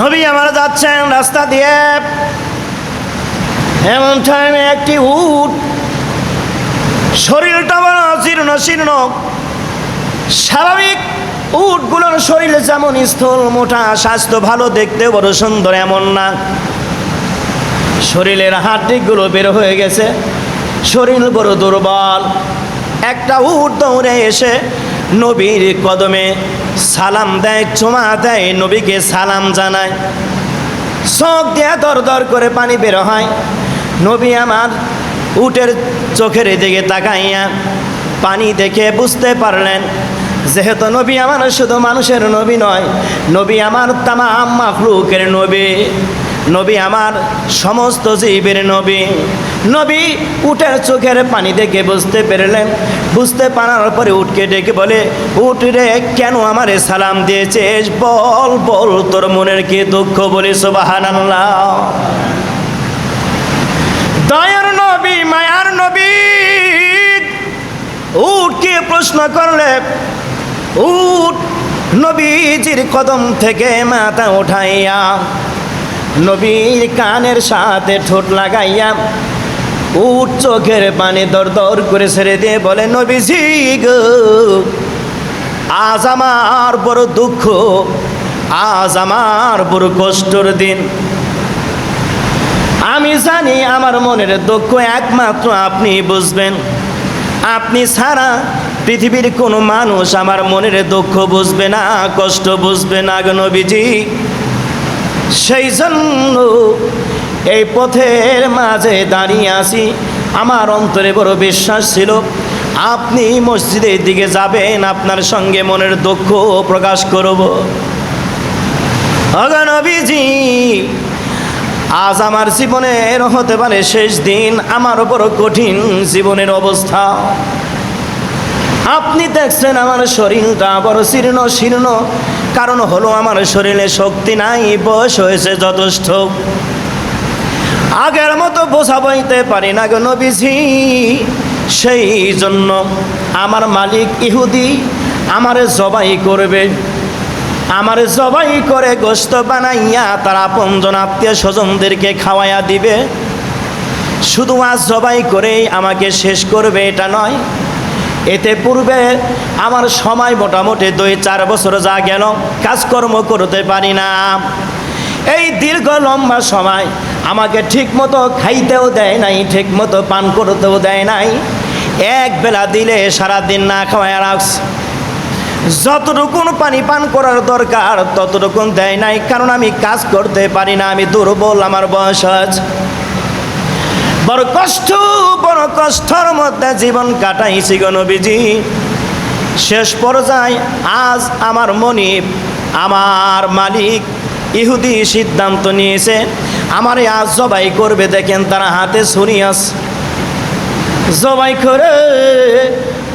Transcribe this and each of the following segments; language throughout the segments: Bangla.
নবী আমার যাচ্ছেন রাস্তা দিয়ে। এমন টাইমে একটি উট শরীরটা বড় জীর্ণ শীর্ণ। স্বাভাবিক উটগুলোর শরীরে যেমন স্থল, মোটা, স্বাস্থ্য ভালো দেখতে বড় সুন্দর, এমন না। শরীরের হাড্ডিগুলো বের হয়ে গেছে, শরীর বড় দুর্বল। একটা উট দৌড়ে এসে নবীর কদমে সালাম দেয় চুমা দেয়, নবীকে সালাম জানায়। চোখ দিয়ে দর দর করে পানি বের হয়। নবী আমার উটের চোখের দিকে তাকাইয়া পানি দেখে বুঝতে পারলেন, যেহেতু নবী আমার শুধু মানুষের নবী নয়, নবী আমার তামাম মাফলুকের নবী। নবী আমার সমস্ত জীবের নবী। নবী উটের চোখের পানি দেখে বুঝতে পেরেলেন। বুঝতে পারার পরে উটকে ডেকে বলে, উট রে, কেন আমারে সালাম দিয়েছিস? বল বল, তোর মনের কি দুঃখ বলে সুবাহান দয়ার নবী, মায়ার নবী, উটকে প্রশ্ন করলে, উট নবীজির কদম থেকে মাথা উঠাইয়া নবীর কানের সাথে ঠোঁট লাগাইয়া উট চোখের পানি দর দর করে ছেড়ে দিয়ে বলে, নবীজি গো, আজ আমার বড় দুঃখ, আজ আমার বড় কষ্টর দিন। আমি জানি আমার মনের দুঃখ একমাত্র আপনি বুঝবেন। আপনি ছাড়া পৃথিবীর কোনো মানুষ আমার মনের দুঃখ বুঝবে না, কষ্ট বুঝবে না গো নবীজি। সেই জন্য এই পথের মাঝে দাঁড়িয়ে আছি। আমার অন্তরে বড় বিশ্বাস ছিল। আপনি মসজিদের দিকে যাবেন, আপনার সঙ্গে মনের দুঃখ প্রকাশ করব। অগনবীজি আজ আমার জীবনের হতে পারে শেষ দিন, আমার বড় কঠিন জীবনের অবস্থা। আপনি দেখছেন আমার শরীরটা বড় শীর্ণ শীর্ণ। কারণ হলো আমার শরীরে শক্তি নাই, বয়স হয়েছে যথেষ্ট। আগের মতো বোঝা বইতে পারি না গো নবীজি। সেই জন্য আমার মালিক ইহুদি, আমারে জবাই করবে। আমার জবাই করে গোস্ত বানাইয়া তার আপনজন আত্মীয় স্বজনদেরকে খাওয়াইয়া দিবে। শুধু আজ জবাই করেই আমাকে শেষ করবে, এটা নয়। এতে পূর্বে আমার সময় মোটামুটি দুই, চার বছর যা গেল, কাজকর্ম করতে পারি না। এই দীর্ঘ লম্বা সময় আমাকে ঠিক মতো খাইতেও দেয় নাই ঠিক মতো পান করতেও দেয় নাই। এক বেলা দিলে সারাদিন না খাওয়ায় রাখছে। যতটুকুন পানি পান করার দরকার, ততটুকুন দেয় নাই, কারণ আমি কাজ করতে পারি না, আমি দুর্বল আমার বয়স আছে বড় কষ্ট, বড় কষ্টর মধ্যে জীবন কাটাইছি গণবিজি শেষ পর্যায়ে আজ আমার মনিব, আমার মালিক ইহুদি সিদ্ধান্ত নিয়েছে, আমারে আজ জবাই করবে, দেখেন তারা হাতে আছে। জবাই করে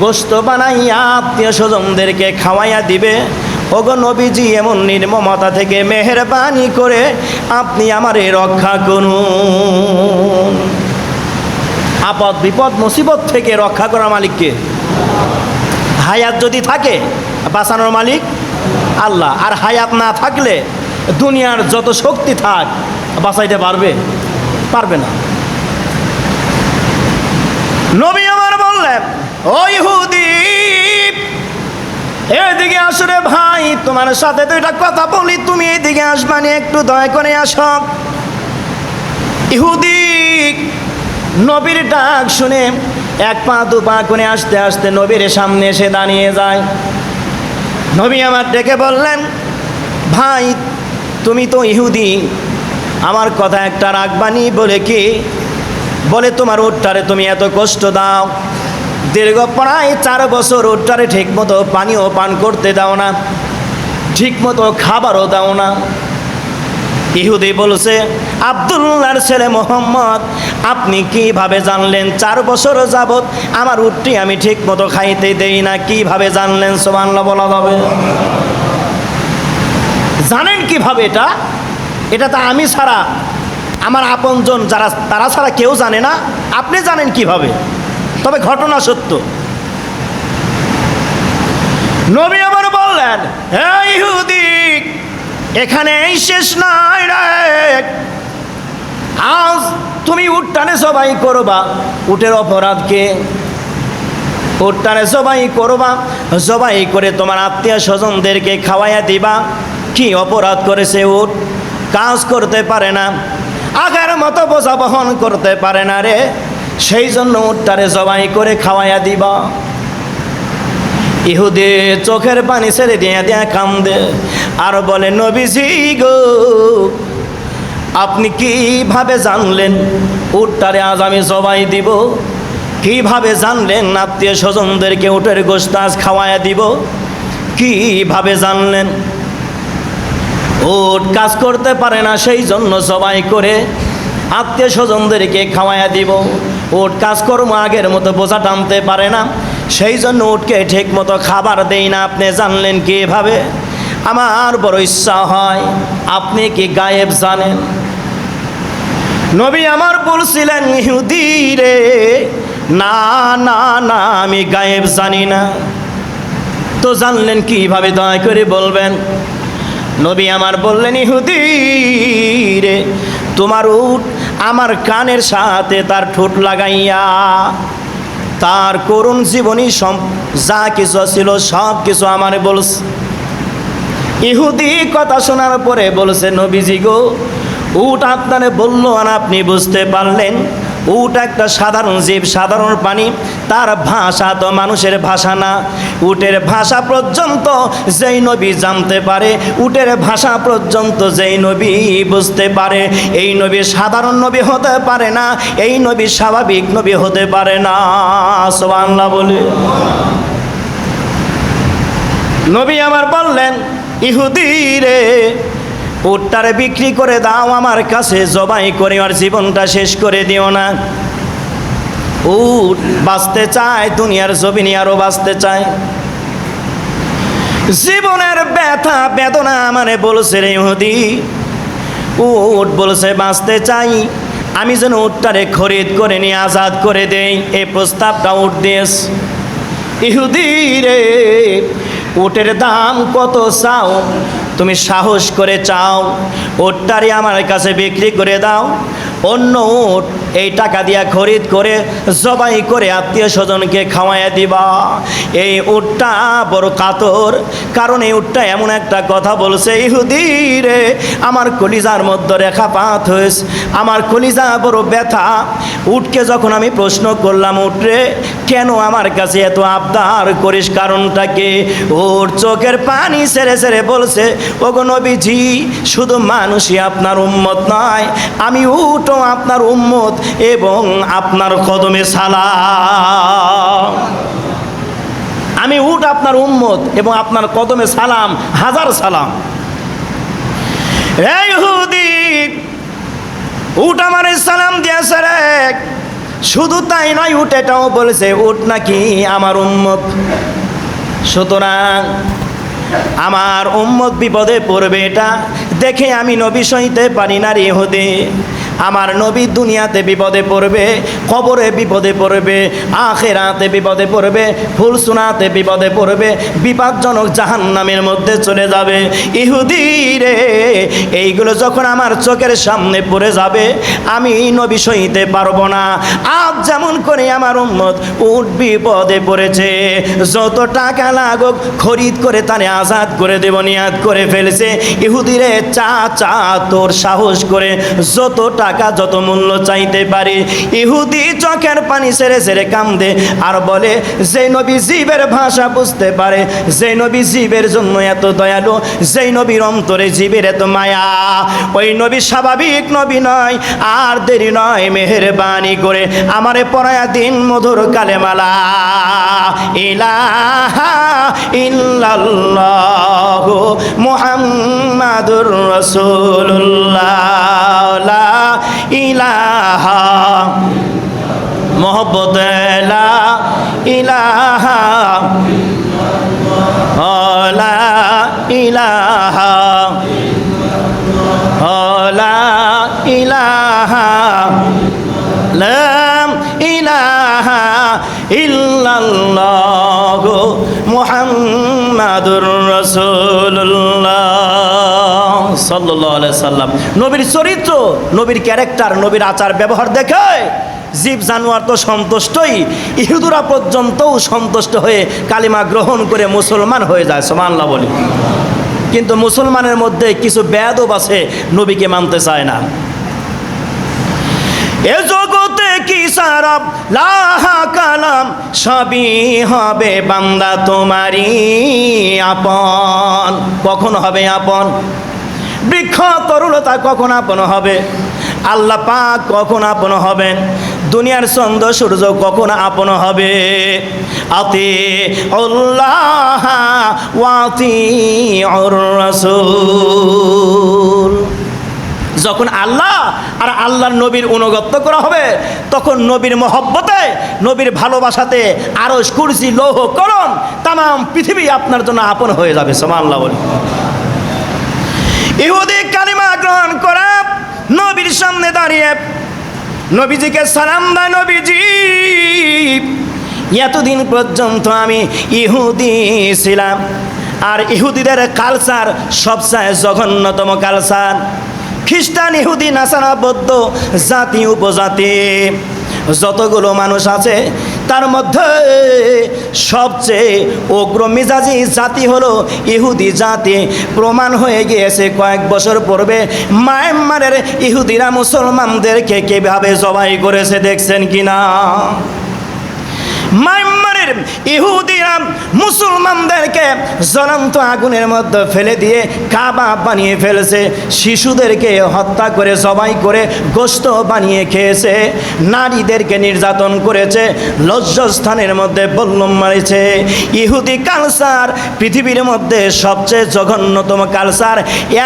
গোস্ত বানাইয়া আত্মীয় স্বজনদেরকে খাওয়াইয়া দিবে। ওগো নবীজি এমন নির্মমতা থেকে মেহরবানি করে আপনি আমারে রক্ষা করুন। আপদ বিপদ, মুসিবত থেকে রক্ষা করা মালিককে। হায়াত যদি থাকে, বাঁচানোর মালিক আল্লাহ। আর হায়াত না থাকলে দুনিয়ার যত শক্তি থাক, বাঁচাইতে পারবে পারবে না। নবী আমার বললেন, ও ইহুদি, এদিকে আসরে ভাই, তোমার সাথে তো এটা কথা বলি, তুমি এদিকে আসবানি, একটু দয়া করে আস। ইহুদি নবীর ডাক শুনে এক পা, দু পা করে আসতে আসতে নবীর সামনে এসে দাঁড়িয়ে যায়। নবী আমার ডেকে বললেন, ভাই, তুমি তো ইহুদি, আমার কথা একটা রাখবানি বলে কি? বলে তোমার উটটারে তুমি এত কষ্ট দাও। দীর্ঘ প্রায় চার বছর উটটারে ঠিক মতো পানিও পান করতে দাও না ঠিক মতো খাবারও দাও না। ইহুদি বলছে, আবদুল্লাহর ছেলে মোহাম্মদ, আপনি কীভাবে জানলেন চার বছর যাবৎ আমার উটটি আমি ঠিক মতো খাইতে দেই না? কীভাবে জানলেন? সোমান্লা বলা যাবে জানেন কীভাবে এটা? এটা তো আমি ছাড়া, আমার আপনজন যারা, তারা ছাড়া কেউ জানে না। আপনি জানেন কীভাবে? তবে ঘটনা সত্য। নবী আবার বললেন হ্যাঁ ইহুদি এখানে এই শেষ নয় আজ তুমি উঠটানে সবাই করবা। উটের অপরাধকে উঠটানে সবাই করবা। সবাই করে তোমার আত্মীয় স্বজনদেরকে খাওয়াইয়া দিবা। কি অপরাধ করেছে উঠ কাজ করতে পারে না। আগের মতো বোঝা বহন করতে পারে না রে। সেই জন্য উটটারে সবাই করে খাওয়াইয়া দিবা। ইহুদে চোখের পানি ছেড়ে দিয়া দিয়া কান্দে। আর বলে, নবীজি গো, আপনি কীভাবে জানলেন উটটারে আজ আমি জবাই দিব? কীভাবে জানলেন আত্মীয় স্বজনদেরকে উটের গোস্ত আজ খাওয়াইয়া দিব? কীভাবে জানলেন? উট কাজ করতে পারে না, সেই জন্য জবাই করে আত্মীয় স্বজনদেরকে খাওয়াইয়া দিব। উট কাজকর্ম আগের মতো বোঝা টানতে পারে না, সেই জন্য উটকে ঠিক মতো খাবার দেই না। আপনি জানলেন কীভাবে? আমার বড় ইচ্ছা হয়, আপনি কি গায়েব জানেন? নবী আমার বলছিলেন, ইহুদি রে, না না না, আমি গায়েব জানি না। তো জানলেন কীভাবে দয়া করে বলবেন? নবী আমার বললেন, ইহুদি রে, তোমার উঠ, আমার কানের সাথে তার ঠোঁট লাগাইয়া, তার করুণ জীবনী সব যা কিছু ছিল সব কিছু আমার বলছে। ইহুদি কথা শোনার পরে বলছে, নবীজি গো, উট আপনারে বলল আর আপনি বুঝতে পারলেন। উট একটা সাধারণ জীব, সাধারণ প্রাণী। তার ভাষা তো মানুষের ভাষা না। উটের ভাষা পর্যন্ত যেই নবী জানতে পারে, উটের ভাষা পর্যন্ত যেই নবী বুঝতে পারে। এই নবী সাধারণ নবী হতে পারে না, এই নবী স্বাভাবিক নবী হতে পারে না। সোবাংলা বলে। নবী আমার বললেন ইহুদি রে উটটারে বিক্রি করে দাও আমার কাছে, জবাই করে আর জীবনটা শেষ করে দিও না। উট বাঁচতে চায়, দুনিয়ার জমিনে আরও বাঁচতে চায়। জীবনের ব্যথা, বেদনা মানে বলছে রে ইহুদি। উট বলছে, বাঁচতে চাই, আমি যেন উটটারে খরিদ করে নিয়ে আজাদ করে দেই। এই প্রস্তাবটা উঠ দিয়েছ। ইহুদি রে উটের দাম কত চাও? তুমি সাহস করে চাও। ওটটারি আমার কাছে বিক্রি করে দাও। অন্য উট এই টাকা দিয়া খরিদ করে, জবাই করে আত্মীয় স্বজনকে খাওয়াইয়া দিবা। এই উটটা বড় কাতর, কারণ এই উটটা এমন একটা কথা বলছে, ইহুদি রে, আমার কলিজার মধ্যে রেখা পাত হয়েছে, আমার কলিজা বড় ব্যথা। উটকে যখন আমি প্রশ্ন করলাম উঠরে কেন আমার কাছে এত আবদার করিস কারণটাকে ওর চোখের পানি সেরে সেরে বলছে, ওগো নবীজি, শুধু মানুষই আপনার উম্মত নয়, আমি উটও আপনার উম্মত এবং আপনার কদমে সালাম। আমি উঠ আপনার উম্মত এবং আপনার কদমে সালাম, হাজার সালাম। উট আমার সালাম দিয়েছে রে শুধু তাই নয়, উট এটাও বলেছে উঠ নাকি আমার উম্মত। সুতরাং আমার উম্মত বিপদে পড়বে এটা। দেখে আমি নবী সইতে পারি না রে হদে আমার নবী দুনিয়াতে বিপদে পড়বে, কবরে বিপদে পড়বে, আখেরাতে বিপদে পড়বে ফুল সুনাতে বিপদে পড়বে বিপদজনক জাহান্নামের মধ্যে চলে যাবে। ইহুদি রে, এইগুলো যখন আমার চোখের সামনে পড়ে যাবে, আমি নবী সইতে পারব না। আজ যেমন করে আমার উম্মত উঠ বিপদে পড়েছে, যত টাকা লাগুক খরিদ করে তারে আজাদ করে দেব, নিয়াদ করে ফেলেছে। ইহুদিরে চা চা তোর সাহস করে যত টাকা যত মূল্য চাইতে পারে। ইহুদি চোখের পানি সেরে সেরে কান্দে আর বলে, যে নবী জীবের ভাষা বুঝতে পারে, যে নবী জীবের জন্য এত দয়ালু যেই নবীর অন্তরে জীবের এত মায়া। ওই নবী স্বাভাবিক নবী নয়, আর দেরি নয় মেহেরবানি করে আমারে পড়ায়া দিন মধুর কালেমালা। ইলাহা ইল্লাল্লাহ মুহাম্মাদুর রাসূলুল্লাহ। ইলাহা মোহব্বত ইলাহা লা ইলাহা লা ইলাহা ইলাহা ইল্লাল্লাহ মুহাম্মাদুর রাসূলুল্লাহ সাল্লাম। নবীর চরিত্র, নবীর ক্যারেক্টার, নবীর আচার, ব্যবহার দেখে জীব, জানোয়ার তো সন্তুষ্টই। ইহুদুরা পর্যন্তও সন্তুষ্ট হয়ে কালিমা গ্রহণ করে মুসলমান হয়ে যায় সোমান্লা বলি। কিন্তু মুসলমানের মধ্যে কিছু বেদব আছে, নবীকে মানতে চায় না। এ জগতে কি সারব লাহা কালাম, সবই হবে বান্দা তোমারই আপন। কখন হবে আপন? বৃক্ষ তরুলতা কখন আপন হবে? আল্লাহ পাক কখন আপন হবেন দুনিয়ার চন্দ্র সূর্য কখন আপন হবে? আতে আল্লাহ ওয়াতি রসুল। যখন আল্লাহ আর আল্লাহর নবীর অনুগত্য করা হবে, তখন নবীর মহব্বতে, নবীর ভালোবাসাতে আরও কুরসি, লৌহ করম তাম পৃথিবী আপনার জন্য আপন হয়ে যাবে সোমা আল্লাহ বলে। ইহুদি কালিমা গ্রহণ করা নবীর সামনে দাঁড়িয়ে। নবীজিকে সালাম দেয় নবীজি, এতদিন পর্যন্ত আমি ইহুদি ছিলাম, আর ইহুদিদের কালচার সবচেয়ে জঘন্যতম কালচার খ্রিস্টান, ইহুদি, নাসারা, বৌদ্ধ, জাতি, উপজাতি, যতগুলো মানুষ আছে তার মধ্যে সবচেয়ে অগ্র মেজাজি জাতি হলো ইহুদি জাতি। প্রমাণ হয়ে গিয়েছে কয়েক বছর পূর্বে মায়ানমারের ইহুদিরা মুসলমানদেরকে কীভাবে জবাই করেছে, দেখছেন কিনা? মায়ানমারের ইহুদিরা মুসলমানদেরকে জ্বলন্ত আগুনের মধ্যে ফেলে দিয়ে কাবা বানিয়ে ফেলেছে। শিশুদেরকে হত্যা করে সবাই করে গোস্ত বানিয়ে খেয়েছে। নারীদেরকে নির্যাতন করেছে, লজ্জাস্থানের মধ্যে বল্লম মারিছে। ইহুদি কালচার পৃথিবীর মধ্যে সবচেয়ে জঘন্যতম কালচার।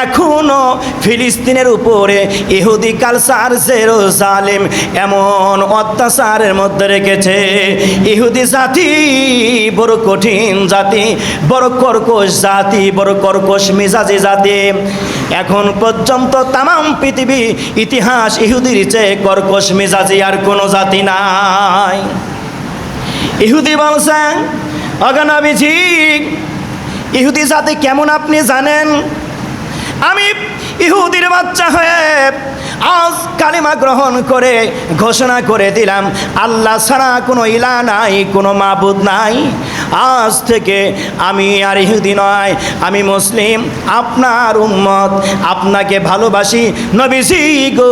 এখনও ফিলিস্তিনের উপরে ইহুদি কালচার জেরুজালেম এমন অত্যাচারের মধ্যে রেখেছে। ইহুদি জাতি বড় কঠিন জাতি, বড় কর্কশ জাতি, বড় কর্কশ মেজাজি জাতি। এখন পর্যন্ত তামাম পৃথিবী ইতিহাস ইহুদির চেয়ে কর্কশ মেজাজি আর কোনো জাতি নাই। ইহুদি বলছেন অগনবিজি ইহুদি জাতি কেমন আপনি জানেন? আমি ইহুদির বাচ্চা হয়ে আজ কালিমা গ্রহণ করে ঘোষণা করে দিলাম, আল্লাহ ছাড়া কোনো ইলা নাই, কোনো মাবুদ নাই। আজ থেকে আমি আর ইহুদি নয়, আমি মুসলিম। আপনার উম্মত, আপনাকে ভালোবাসি। নবীজি গো,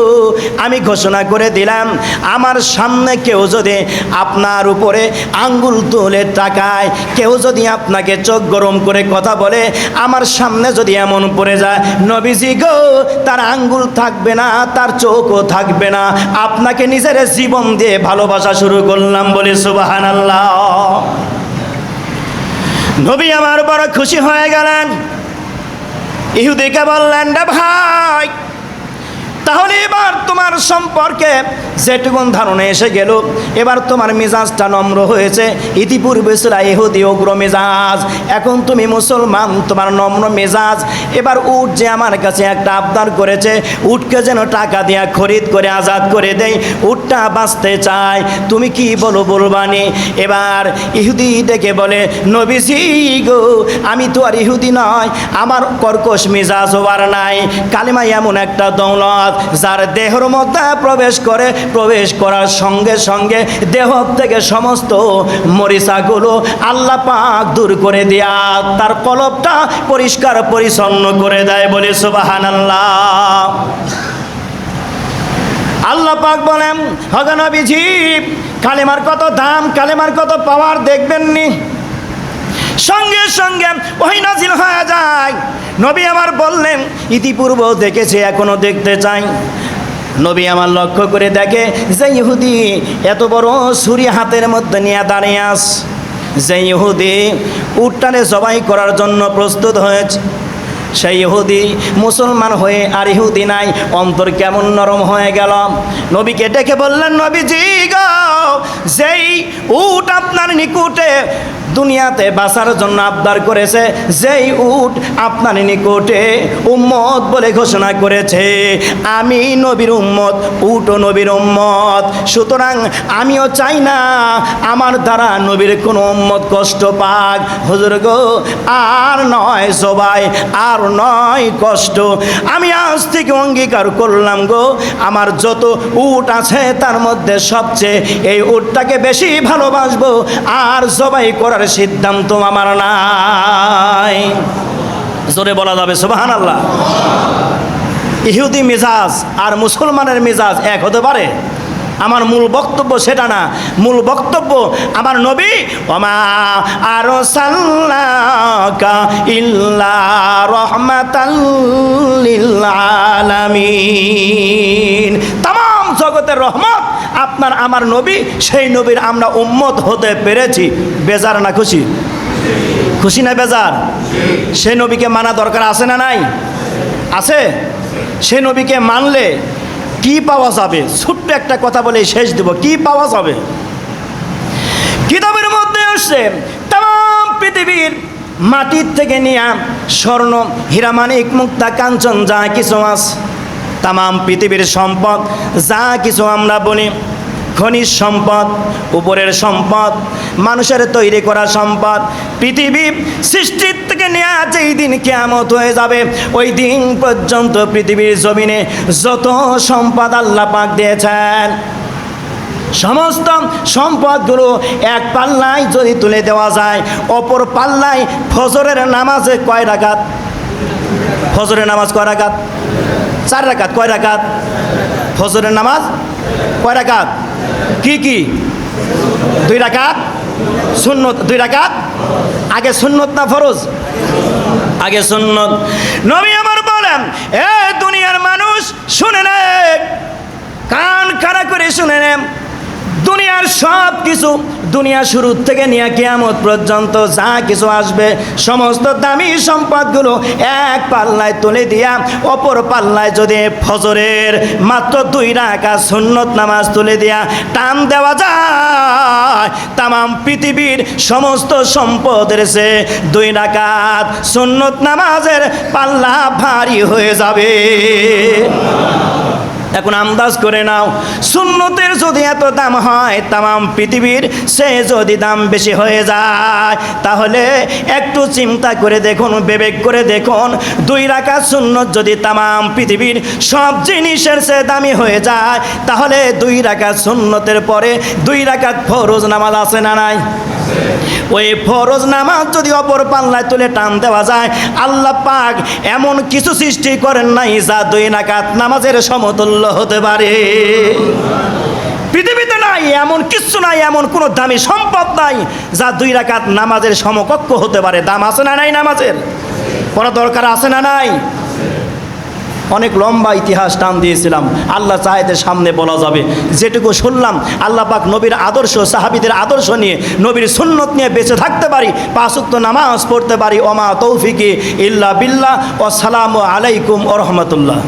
আমি ঘোষণা করে দিলাম, আমার সামনে কেউ যদি আপনার উপরে আঙ্গুল তুলে টাকায় কেউ যদি আপনাকে চোখ গরম করে কথা বলে, আমার সামনে যদি এমন পড়ে যায়, নবীজি গো, তার আঙ্গুল থাকবে না, তার চোখও থাকবে না। আপনাকে নিজের জীবন দিয়ে ভালোবাসা শুরু করলাম বলে সুবাহান আল্লাহ নবী আমার বড় খুশি হয়ে গেলেন। ইহুদিকে বললেন রে ভাই তাহলে এবার তোমার সম্পর্কে যেটুকুন ধারণা এসে গেল, এবার তোমার মেজাজটা নম্র হয়েছে। ইতিপূর্বে ছিল ইহুদি উগ্র মেজাজ, এখন তুমি মুসলমান, তোমার নম্র মেজাজ। এবার উট যে আমার কাছে একটা আবদার করেছে, উটকে যেন টাকা দিয়া খরিদ করে আজাদ করে দেই, উটটা বাঁচতে চায়। তুমি কি বলো বলবানি এবার ইহুদি ডেকে বলে, নবীজি গো, আমি তো আর ইহুদি নয়, আমার কর্কশ মেজাজ হওয়ার নাই। কালিমা এমন একটা দৌলত যার দেহর মধ্যে প্রবেশ করে, প্রবেশ করার সঙ্গে সঙ্গে দেহ থেকে সমস্ত মরিচাগুলো আল্লাহ পাক দূর করে দেয়া তার কলবটা পরিষ্কার পরিচ্ছন্ন করে দেয় বলে সুবাহান আল্লাহ আল্লাহ পাক বলেন হগনবিজি কালেমার কত দাম, কালেমার কত পাওয়ার দেখবেন দেখবেননি? সঙ্গে সঙ্গে ওই নাজিল হয়ে যায়। নবী আমার বললেন, ইতিপূর্ব দেখেছে, এখনও দেখতে চাই। নবী আমার লক্ষ্য করে দেখে, যে ইহুদি এত বড় ছুরি হাতের মধ্যে নিয়ে দাঁড়িয়ে আস যে ইহুদি উটটানে জবাই করার জন্য প্রস্তুত হয়েছে। সেই ইহুদি মুসলমান হয়ে আর ইহুদি নাই, অন্তর কেমন নরম হয়ে গেল। নবীকে ডেকে বললেন, নবীজি গো, যেই উট আপনার নিকুটে দুনিয়াতে বাঁচার জন্য আবদার করেছে, যেই উট আপনার নিকটে উম্মত বলে ঘোষণা করেছে। আমি নবীর উম্মত উট ও নবীর উম্মত। সুতরাং আমিও চাই না আমার দ্বারা নবীর কোনো উম্মত কষ্ট পাক। হুজুর গো, আর নয় সবাই, আর নয় কষ্ট। আমি আজ থেকে অঙ্গীকার করলাম গো, আমার যত উট আছে তার মধ্যে সবচেয়ে এই উটটাকে বেশি ভালোবাসবো। আর জবাই করার সিদ্ধান্ত আমার নাই। জোরে বলা যাবে সুবাহান আল্লাহ ইহুদি মেজাজ আর মুসলমানের মেজাজ এক হতে পারে। আমার মূল বক্তব্য সেটা না। মূল বক্তব্য আমার নবী, ওমা আর ইল্লা রহমাতাল্লিল আলামিন। তাম জগতের রহমত আপনার, আমার নবী, সেই নবীর আমরা উম্মত হতে পেরেছি। বেজার না খুশি? খুশি না বেজার? সেই নবীকে মানা দরকার আছে না নাই? আছে? সে নবীকে মানলে কি পাওয়া যাবে? ছোট্ট একটা কথা বলে শেষ দেব। কি পাওয়া যাবে? কিতাবের মধ্যে আসছে, তাম পৃথিবীর মাটির থেকে নিয়ে স্বর্ণ, হীরামানিক, মুক্তা, কাঞ্চন, যা কিছু আছে, তাম পৃথিবীর সম্পদ, যা কিছু আমরা বলি খনিজ সম্পদ, উপরের সম্পদ, মানুষের তৈরি করা সম্পদ, পৃথিবী সৃষ্টির থেকে নেওয়া যেই দিন কেয়ামত হয়ে যাবে, ওই দিন পর্যন্ত পৃথিবীর জমিনে যত সম্পদ আল্লাহ পাক দিয়েছেন, সমস্ত সম্পদগুলো এক পাল্লায় যদি তুলে দেওয়া যায়, অপর পাল্লায় ফজরের নামাজে কয় রাকাত? ফজরের নামাজ কয় রাকাত? চার রাকাত, কয় রাকাত? ফজরের নামাজ কয় রাকাত? কি কি? দুই রাকাত? সুন্নত দুই রাকাত? আগে সুন্নত না ফরজ? আগে সুন্নত। নবী আমার বলেন, এ দুনিয়ার মানুষ, শুনে নে। কান খাড়া করে শুনে নে। দুনিয়ার সব কিছু দুনিয়া শুরু থেকে নিয়ে কেয়ামত পর্যন্ত যা কিছু আসবে, সমস্ত দামি সম্পদগুলো এক পাল্লায় তুলে দিয়া, অপর পাল্লায় যদি ফজরের মাত্র দুই রাখা সুন্নত নামাজ তুলে দিয়া টান দেওয়া যায়, তামাম পৃথিবীর সমস্ত সম্পদের সে দুই রাকাত সুন্নত নামাজের পাল্লা ভারী হয়ে যাবে। এখন আন্দাজ করে নাও, সুন্নতের যদি এত দাম হয় তাম পৃথিবীর সে যদি দাম বেশি হয়ে যায়, তাহলে একটু চিন্তা করে দেখুন, বিবেক করে দেখুন, দুই রাকাত সুন্নত যদি তাম পৃথিবীর সব জিনিসের সে দামি হয়ে যায়, তাহলে দুই রাকাত সুন্নতের পরে দুই রাকাত ফরজ নামাজ আছে না নাই? ওই ফরজ নামাজ যদি অপর পাল্লায় তুলে টান দেওয়া যায়, আল্লাহ পাক এমন কিছু সৃষ্টি করেন নাই যা দুই নাকাত নামাজের সমতুল্য হতে পারে। পৃথিবীতে নাই, এমন কিচ্ছু নাই, এমন কোনো দামি সম্পদ নাই যা দুই রাকাত নামাজের সমকক্ষ হতে পারে। দাম আছে না নাই নামাজের? কোনো দরকার আছে না নাই? অনেক লম্বা ইতিহাস টান দিয়েছিলাম। আল্লাহ চাহেদের সামনে বলা যাবে। যেটুকু শুনলাম, আল্লাহ পাক নবীর আদর্শ, সাহাবিদের আদর্শ নিয়ে নবীর সুন্নত নিয়ে বেঁচে থাকতে পারি পাঁচুক্ত নামাজ পড়তে পারি। ওমা তৌফিকি ইল্লা বিল্লাহ ও সালাম আলাইকুম ও রহমতুল্লাহ।